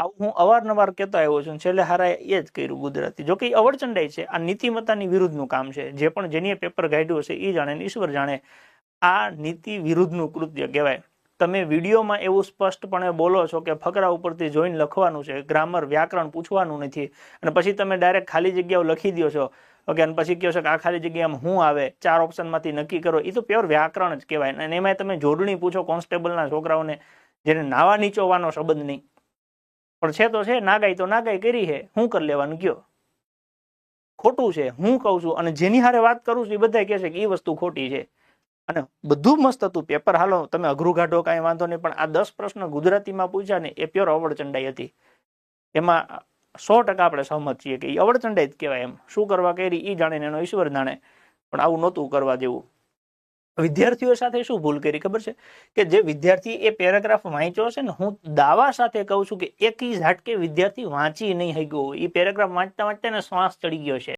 આવું હું અવારનવાર કહેતો આવ્યો છું છેલ્લે હારા એ જ કર્યું ગુજરાતી. જો કે અવરચંડાઈ છે, આ નીતિમત્તાની વિરુદ્ધનું કામ છે. જે પણ જેની પેપર કાઢ્યું હશે એ જાણે ઈશ્વર જાણે આ નીતિ વિરુદ્ધનું કૃત્ય કહેવાય. તમે વિડીયોમાં એવું સ્પષ્ટપણે બોલો છો કે ફકરા ઉપરથી જોઈને લખવાનું છે, ગ્રામર વ્યાકરણ પૂછવાનું નથી, અને પછી તમે ડાયરેક્ટ ખાલી જગ્યાઓ લખી દો છો. ઓકે, અને પછી કહો છો કે આ ખાલી જગ્યામાં હું આવે, ચાર ઓપ્શનમાંથી નક્કી કરો એ તો પ્યોર વ્યાકરણ જ કહેવાય. અને એમાં તમે જોડણી પૂછો કોન્સ્ટેબલના છોકરાઓને, જેને નાવા નીચોવાનો શબ્દ નહીં. પણ છે તો છે નાગાઈ તો નાગાઈ કરી છે હું કરી લેવાનું કયો? ખોટું છે, હું કહું છું, અને જેની હારે વાત કરું છું એ બધા કહે છે કે એ વસ્તુ ખોટી છે. અને બધું મસ્ત હતું પેપર હાલો, તમે અઘરું કાઢો કાંઈ વાંધો નહીં, પણ આ દસ પ્રશ્ન ગુજરાતીમાં પૂછ્યા ને એ પ્યોર અવળચંડાઈ હતી. એમાં સો ટકા આપણે સહમત છીએ કે એ અવળચંડાઈ જ કહેવાય એમ. શું કરવા કરી એ જાણીને એનો ઈશ્વર જાણે, પણ આવું નહોતું કરવા જેવું. વિદ્યાર્થીઓ સાથે શું ભૂલ કરી, ખબર છે? કે જે વિદ્યાર્થી એ પેરાગ્રાફ વાંચ્યો છે ને, હું દાવા સાથે કહું છું કે એક ઝાટકે વિદ્યાર્થી વાંચી નહીં શક્યો એ પેરેગ્રાફ વાંચતા વાંચતા ને શ્વાસ ચડી ગયો છે.